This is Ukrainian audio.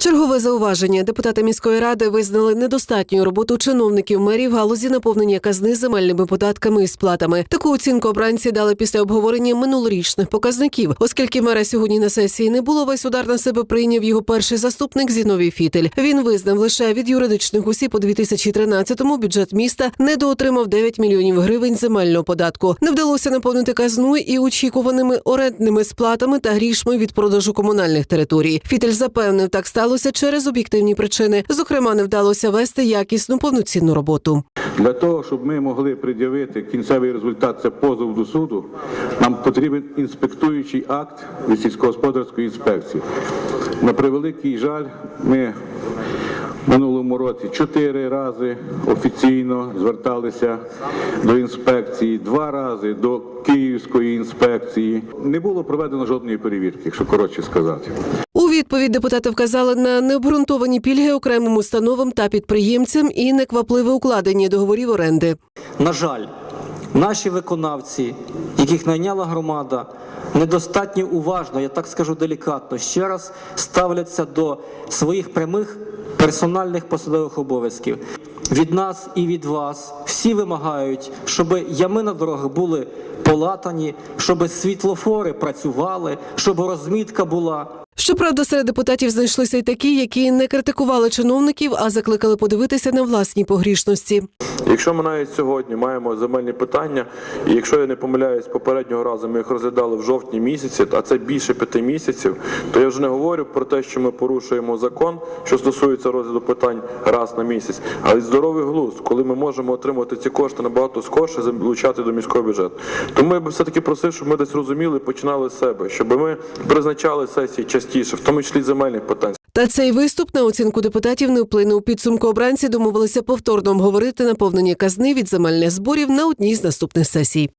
Чергове зауваження. Депутати міської ради визнали недостатньою роботу чиновників мерів в галузі наповнення казни земельними податками і сплатами. Таку оцінку обранці дали після обговорення минулорічних показників. Оскільки мера сьогодні на сесії не було, весь удар на себе прийняв його перший заступник Зіновій Фітель. Він визнав лише від юридичних осіб у 2013-му бюджет міста недоотримав 9 мільйонів гривень земельного податку. Не вдалося наповнити казну і очікуваними орендними сплатами та грішми від продажу комунальних територій. Фітель запевнив, так сталося через об'єктивні причини. Зокрема, не вдалося вести якісну повноцінну роботу. Для того, щоб ми могли пред'явити кінцевий результат, це позов до суду, нам потрібен інспектуючий акт від сільськогосподарської інспекції. На превеликий жаль, ми минулому році чотири рази офіційно зверталися до інспекції, два рази до Київської інспекції. Не було проведено жодної перевірки, якщо коротше сказати. Відповідь депутати вказали на необґрунтовані пільги окремим установам та підприємцям і неквапливе укладення договорів оренди. На жаль, наші виконавці, яких найняла громада, недостатньо уважно, я так скажу делікатно, ще раз ставляться до своїх прямих персональних посадових обов'язків. Від нас і від вас всі вимагають, щоб ями на дорогах були полатані, щоб світлофори працювали, щоб розмітка була. Щоправда, серед депутатів знайшлися й такі, які не критикували чиновників, а закликали подивитися на власні погрішності. Якщо ми навіть сьогодні маємо земельні питання, і якщо я не помиляюсь, попереднього разу ми їх розглядали в жовтні місяці, а це більше п'яти місяців, то я вже не говорю про те, що ми порушуємо закон, що стосується розгляду питань раз на місяць, але здоровий глузд, коли ми можемо отримати ці кошти набагато скорше, залучати до міського бюджету. Тому я би все-таки просив, щоб ми десь розуміли починали з себе, щоб ми призначали сесії частіше, в тому числі земельних питань. Та цей виступ на оцінку депутатів не вплинув. Підсумку обранці домовилися повторно обговорити наповнення казни від земельних зборів на одній з наступних сесій.